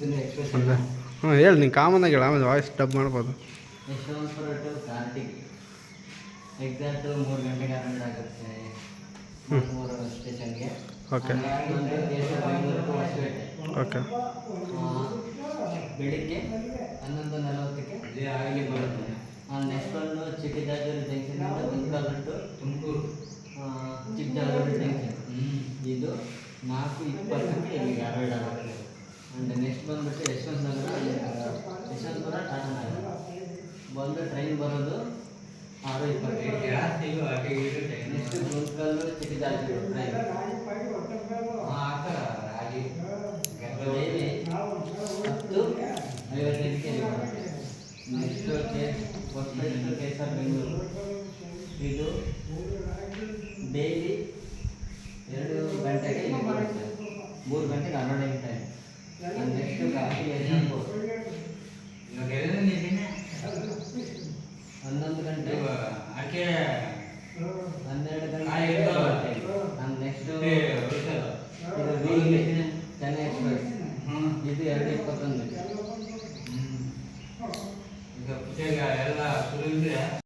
ಹ್ಞೂ ಹೇಳಿ ನೀನು ಕಾಮನ್ ಆಗಿ ಆಮೇಲೆ ವಾಯ್ಸ್ ಡಬ್ ಮಾಡ್ಬೋದು. ಯಶವಂತಪುರ ಟು ಕಾರ್ತಿಕ್ ಎಕ್ಸಾಕ್ಟ್ ಮೂರು ಗಂಟೆಗೆ ಅರೌಂಡ್ ಆಗುತ್ತೆ. ಮೂರು ಸ್ಟೇಷನ್ಗೆ ಓಕೆ ಓಕೆ ಆ, ಬೆಳಿಗ್ಗೆ ಹನ್ನೊಂದು ನಲವತ್ತಕ್ಕೆ ಇಲ್ಲಿ ಬರುತ್ತೆ ನೆಕ್ಸ್ಟ್ ಒಂದು Chikkajajur junction to Tumakuru. Chikkajajur junction ಇದು ನಾಲ್ಕು ಇಪ್ಪತ್ತಕ್ಕೆ ಇಲ್ಲಿಗೆ ಅರೈಡ್ ಆಗುತ್ತೆ. ಬಂದ್ಬಿಟ್ಟು ಯಶವಂತ ನಗರ ಯಶವಂತ ನಗರ ಟಾಟಾ ನಗರ ಬಂದು ಟ್ರೈನ್ ಬರೋದು ಆರು ಇಪ್ಪತ್ತೈದು. ನೆಕ್ಸ್ಟ್ ಗುಂಕಲ್ಲು ಚಿಕ್ಕದಾಗಿ ಟ್ರೈನ್ ಹತ್ತು ಐವತ್ತೈದಕ್ಕೆ next Hosapete K S R Bengaluru. ಇದು ಡೈಲಿ ಎರಡು ಗಂಟೆಗೆ ಮೂರು ಗಂಟೆಗೆ ಹನ್ನೆರಡು ಟೈಮ್ ಅಂದರೆ ಹನ್ನೊಂದು ಗಂಟೆ. ಅದಕ್ಕೆ ಹನ್ನೆರಡು ಗಂಟೆ. ನಾನು ನೆಕ್ಸ್ಟ್ ಇದು ಚೆನ್ನೈ ಎಕ್ಸ್ಪ್ರೆಸ್ ಇದು ಎರಡು ಇಪ್ಪತ್ತೊಂದು ಈಗ ಎಲ್ಲ ಸುರಿದ್ರೆ